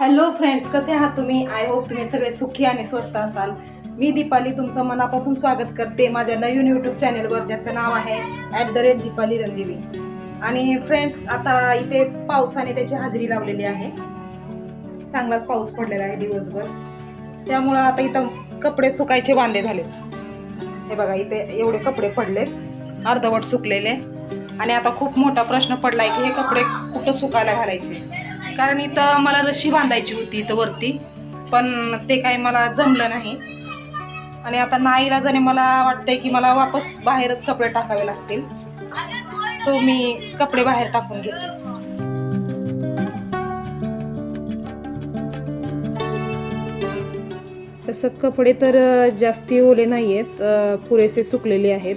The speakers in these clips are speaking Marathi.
हॅलो फ्रेंड्स कसे आहात तुम्ही? आय होप तुम्ही सगळे सुखी आणि स्वस्त असाल. मी दीपाली तुमचं मनापासून स्वागत करते. माझ्या नवीन यूट्यूब चॅनलवर ज्याचं नाव आहे at the rate Deepali Randevi. आणि फ्रेंड्स आता इथे पावसाने त्याची हजेरी लावलेली आहे. चांगलाच पाऊस पडलेला आहे दिवसभर. त्यामुळं आता इथं कपडे सुकायचे बांधे झाले. हे बघा इथे एवढे कपडे पडलेत. अर्धवट सुकलेले. आणि आता खूप मोठा प्रश्न पडला आहे की हे कपडे कुठं सुकायला घालायचे? कारण इथं मला रशी बांधायची होती इथं वरती पण ते काही मला जमलं नाही. आणि आता नाईला जाणे मला वाटतंय की मला वापस बाहेरच कपडे टाकावे लागतील. सो मी कपडे बाहेर टाकून घेते. तसं कपडे तर जास्ती ओले नाही आहेत पुरेसे सुकलेले आहेत.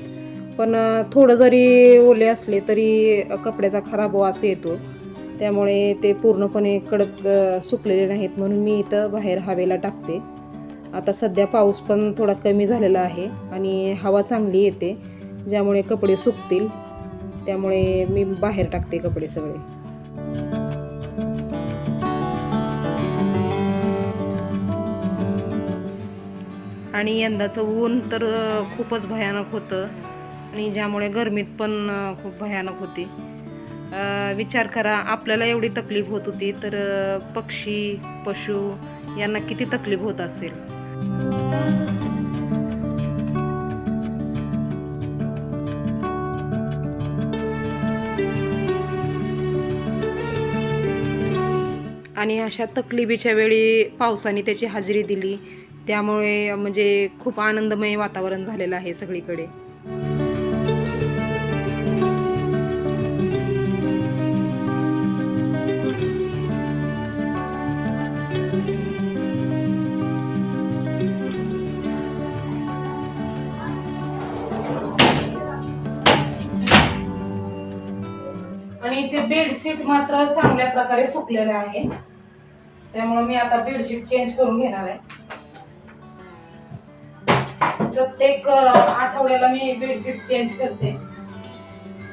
पण थोडं जरी ओले असले तरी कपड्याचा खराब वास येतो. त्यामुळे ते पूर्णपणे कडक सुकलेले नाहीत म्हणून मी इथं बाहेर हवेला टाकते. आता सध्या पाऊस पण थोडा कमी झालेला आहे आणि हवा चांगली येते ज्यामुळे कपडे सुकतील. त्यामुळे मी बाहेर टाकते कपडे सगळे. आणि यंदाचं ऊन तर खूपच भयानक होतं आणि ज्यामुळे गरमीत पण खूप भयानक होती. विचार करा आपल्याला एवढी तकलीफ होत होती तर पक्षी पशु यांना किती तकलीफ होत असेल? आणि अशा तकलीबीच्या वेळी पावसाने त्याची हजेरी दिली. त्यामुळे म्हणजे खूप आनंदमय वातावरण झालेलं आहे सगळीकडे. बेडशीट मात्र चांगल्या प्रकारे सुकलेलं आहे. त्यामुळे मी आता बेडशीट चेंज करून घेणार आहे. प्रत्येक आठवड्याला मी बेडशीट चेंज करते.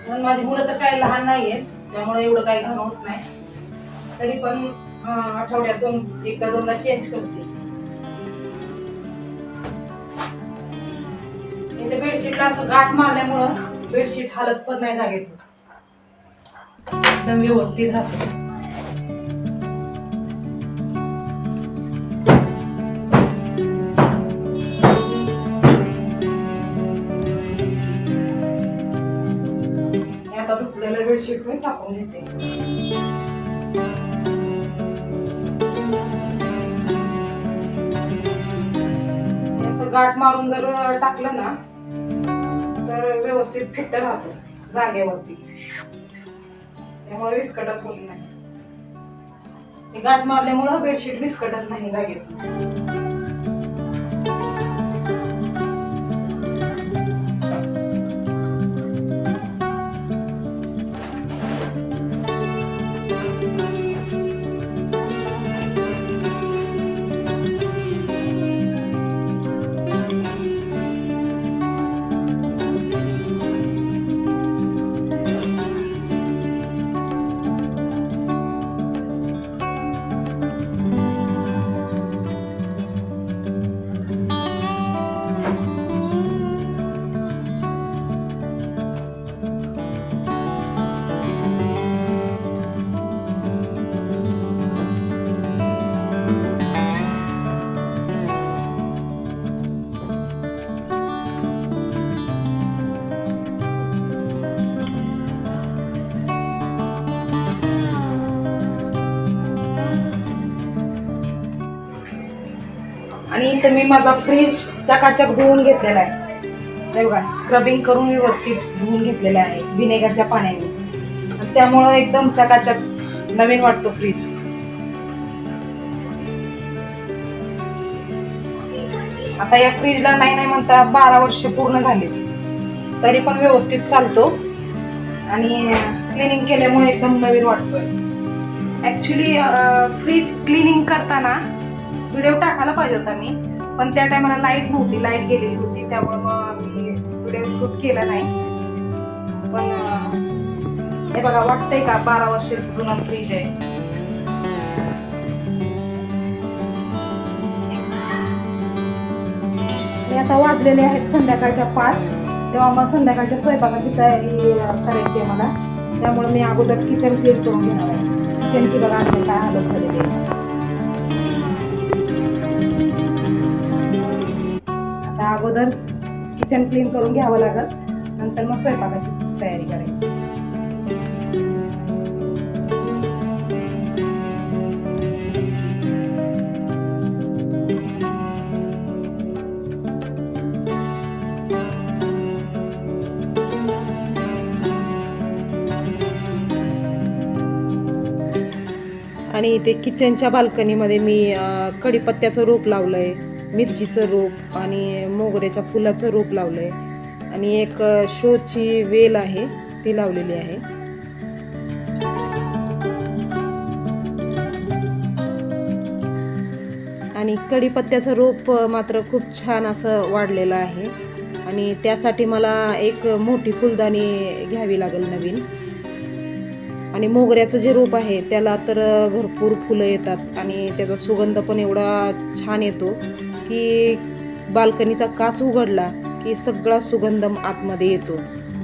पण माझी मुलं तर काय लहान नाही आहेत त्यामुळे एवढं काही घाण होत नाही. तरी पण आठवड्यातून एकदा दोनदा चेंज करते. इथे बेडशीटला असं गाठ मारल्यामुळं बेडशीट हालत पण नाही जागेत. एकदम व्यवस्थित राहते आता धुतलेलं बेडशीट मी टाकून घेते असं गाठ मारून जर टाकलं ना तर व्यवस्थित फिट्ट राहतं जागेवरती. त्यामुळे विस्कटत होत नाही. गाठ मारल्यामुळं बेडशीट विस्कटत नाही जागेत. आणि इथं मी माझा फ्रीज चकाचक धुवून घेतलेला आहे. हे बघा स्क्रबिंग करून व्यवस्थित धुवून घेतलेला आहे विनेगरच्या पाण्याने. त्यामुळं एकदम चकाचक नवीन वाटतो फ्रीज आता या फ्रीजला नाही नाही म्हणता बारा वर्ष पूर्ण झाले. तरी पण व्यवस्थित चालतो. आणि क्लिनिंग केल्यामुळे एकदम नवीन वाटतोय. ऍक्च्युली फ्रीज क्लिनिंग करताना व्हिडिओ टाकायला पाहिजे होता मी. पण त्या टायमाला लाइट नव्हती लाइट गेलेली होती. त्यामुळे मग मी व्हिडिओ शूट केला नाही. पण हे बघा वाटतंय का बारा वर्ष जुना फ्रीज आहे? आता वाजलेले आहेत संध्याकाळच्या पाच. तेव्हा मग संध्याकाळच्या स्वयंपाकाची तयारी करायची आहे मला. त्यामुळे मी अगोदर किचन क्लीन करून घेणार आहे. किचनची बघा काय आलं खरेदी अगोदर किचन क्लीन करून घ्यावं लागत नंतर मग स्वयंपाकाची तयारी करायची. आणि इथे किचनच्या बाल्कनीमध्ये मी कढीपत्त्याचं रोप लावलं आहे मिरचीचं रोप आणि मोगऱ्याच्या फुलाचं रोप लावलं आहे आणि एक शोची वेल आहे ती लावलेली आहे. आणि कढीपत्त्याचं रोप मात्र खूप छान असं वाढलेलं आहे. आणि त्यासाठी मला एक मोठी फुलदाणी घ्यावी लागेल नवीन. आणि मोगऱ्याचं जे रोप आहे त्याला तर भरपूर फुलं येतात आणि त्याचा सुगंध पण एवढा छान येतो. की बाल्कनीचा काच उघडला की सगळा सुगंध आतमध्ये येतो.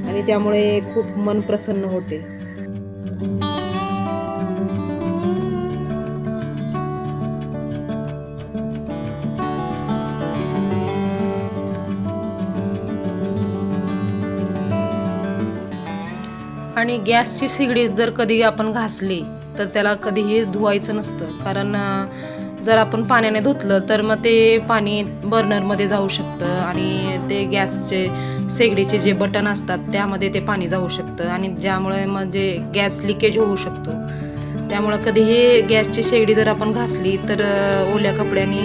आणि त्यामुळे खूप मन प्रसन्न होते. आणि गॅसची सिगडी जर कधी आपण घासली तर त्याला कधीही धुवायचं नसतं. कारण जर आपण पाण्याने धुतलं तर मग ते पाणी बर्नरमध्ये जाऊ शकतं आणि ते गॅसचे शेगडीचे जे बटन असतात त्यामध्ये ते पाणी जाऊ शकतं आणि ज्यामुळे म्हणजे गॅस लिकेज होऊ शकतो. त्यामुळं कधीही गॅसची शेगडी जर आपण घासली तर ओल्या कपड्यांनी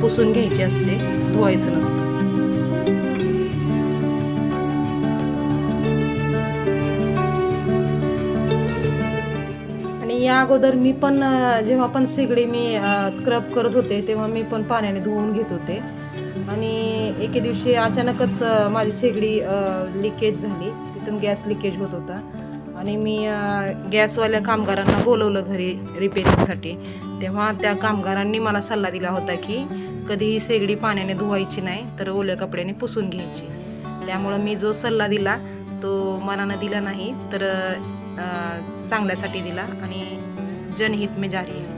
पुसून घ्यायची असते धुवायचं नसतं. या अगोदर मी पण जेव्हा पण शेगडी मी स्क्रब करत होते तेव्हा मी पण पाण्याने धुवून घेत होते. आणि एके दिवशी अचानकच माझी शेगडी लिकेज झाली. तिथून गॅस लिकेज होत होता. आणि मी गॅसवाल्या कामगारांना बोलवलं घरी रिपेरिंगसाठी तेव्हा त्या कामगारांनी मला सल्ला दिला होता की कधीही शेगडी पाण्याने धुवायची नाही तर ओल्या कपड्याने पुसून घ्यायची. त्यामुळं मी जो सल्ला दिला तो मनानं दिला नाही तर चांगल्यासाठी दिला आणि जनहित में जारी आहे.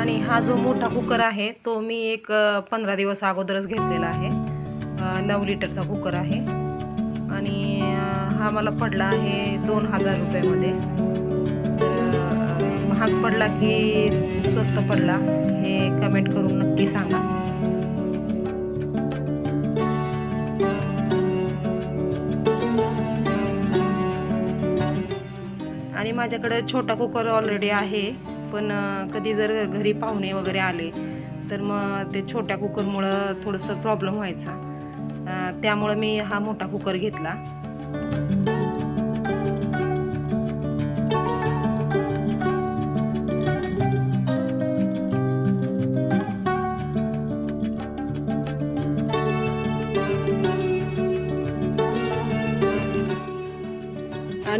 आणि हा जो मोठा कुकर आहे तो मी एक पंधरा दिवस अगोदरच घेतलेला आहे. नऊ लिटरचा कुकर आहे. आणि हा मला पडला आहे दोन हजार रुपयामध्ये. महाग पडला की स्वस्त पडला हे कमेंट करून नक्की सांगा. आणि माझ्याकडे छोटा कुकर ऑलरेडी आहे पण कधी जर घरी पाहुणे वगैरे आले तर मग ते छोट्या कुकरमुळं थोडंसं प्रॉब्लेम व्हायचा. त्यामुळं मी हा मोठा कुकर घेतला.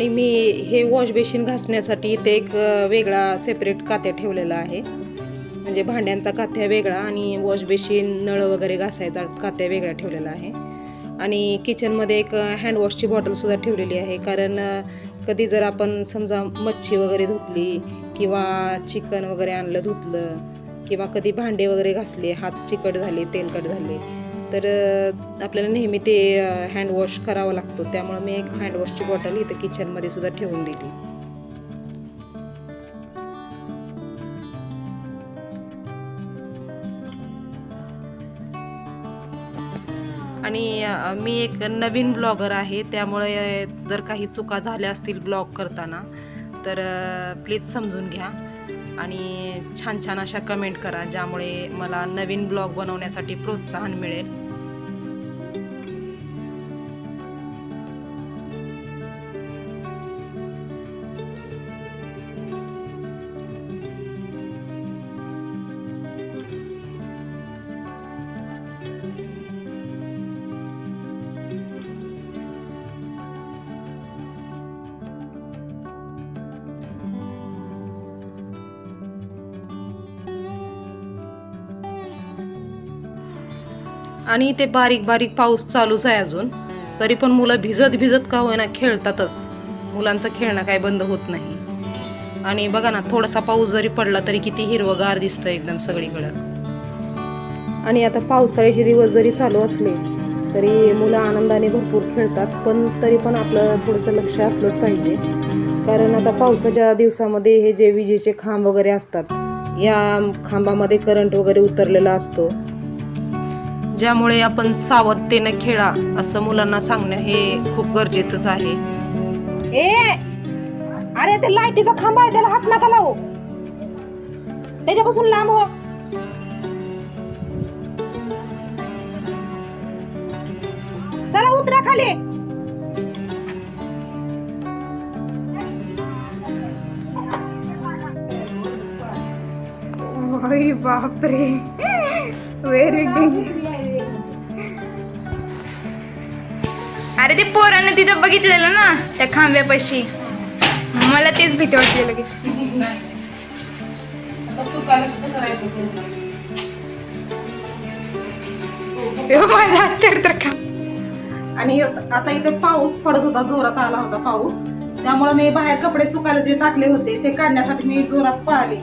आणि मी हे वॉश बेसिन घासण्यासाठी इथे एक वेगळा सेपरेट कात्या ठेवलेला आहे. म्हणजे भांड्यांचा कात्या वेगळा आणि वॉश बेसिन नळ वगैरे घासायचा कात्या वेगळा ठेवलेला आहे. आणि किचनमध्ये एक हँडवॉशची बॉटलसुद्धा ठेवलेली आहे. कारण कधी जर आपण समजा मच्छी वगैरे धुतली किंवा चिकन वगैरे आणलं धुतलं किंवा कधी भांडे वगैरे घासले हात चिकट झाले तेलकट झाले तर आपल्याला नेहमी ते हँडवॉश करावा लागतो. त्यामुळे मी एक हँडवॉशची बॉटल इथं किचनमध्ये सुद्धा ठेवून दिली. आणि मी एक नवीन ब्लॉगर आहे. त्यामुळे जर काही चुका झाल्या असतील ब्लॉग करताना तर प्लीज समजून घ्या. आणि छान छान अशा कमेंट करा ज्यामुळे मला नवीन ब्लॉग बनवण्यासाठी प्रोत्साहन मिळेल. आणि ते बारीक बारीक पाऊस चालूच आहे अजून. तरी पण मुलं भिजत भिजत का होईना खेळतातच. मुलांचं खेळणं काय बंद होत नाही. आणि बघा ना थोडासा पाऊस जरी पडला तरी किती हिरवगार दिसतं एकदम सगळीकडं. आणि आता पावसाळ्याचे दिवस जरी चालू असले तरी मुलं आनंदाने भरपूर खेळतात पण तरी पण आपलं थोडंसं लक्ष असलंच पाहिजे. कारण आता पावसाच्या दिवसामध्ये हे जे विजेचे खांब वगैरे असतात या खांबामध्ये करंट वगैरे उतरलेला असतो. ज्यामुळे आपण सावधतेनं खेळा असं मुलांना सांगणं हे खूप गरजेचंच आहे. ए अरे ते लाईटीचा खांब आहे त्याला हात नका लावू. त्याच्यापासून लांब हो. चला उतरा खाली. बापरे. व्हेरी अरे ते पोरानं तिथं बघितलेलं ना त्या खांब्यापाशी. मला तेच भीती वाटली लगेच. माझा तर तर आणि आता इथे पाऊस पडत होता जोरात आला होता पाऊस. त्यामुळे मी बाहेर कपडे सुकायला जे टाकले होते ते काढण्यासाठी मी जोरात पळाले.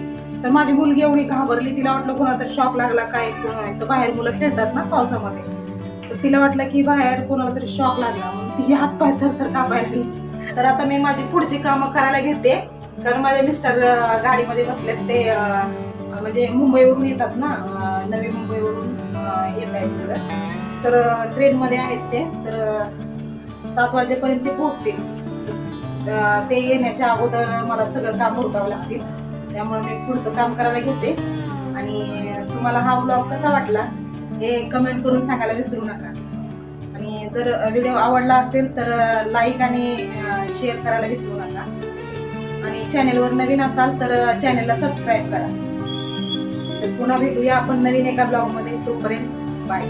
तर माझी मुलगी एवढी घाबरली तिला वाटलं कोणा तर शॉक लागला काय कोण तर बाहेर मुलं खेळतात ना पावसामध्ये. तर तिला वाटलं की बाहेर कोणाला तरी शॉक लागला. मग तिचे हात पाय थर थर कापायला लागले. तर आता मी माझी पुढची कामं करायला घेते. कारण माझे मिस्टर गाडीमध्ये बसलेत ते म्हणजे मुंबईवरून येतात ना नवी मुंबईवरून येत आहेत तर ट्रेनमध्ये आहेत ते. तर सात वाजेपर्यंत ते पोहोचतील. ते येण्याच्या अगोदर मला सगळं काम उरकावं लागतील. त्यामुळे मी पुढचं काम करायला घेते. आणि तुम्हाला हा ब्लॉग कसा वाटला? हे कमेंट करून सांगायला विसरू नका. आणि जर व्हिडिओ आवडला असेल तर लाईक आणि शेअर करायला विसरू नका. आणि चॅनेलवर नवीन असाल तर चॅनेलला सबस्क्राईब करा. तर पुन्हा भेटूया आपण नवीन एका ब्लॉगमध्ये तोपर्यंत बाय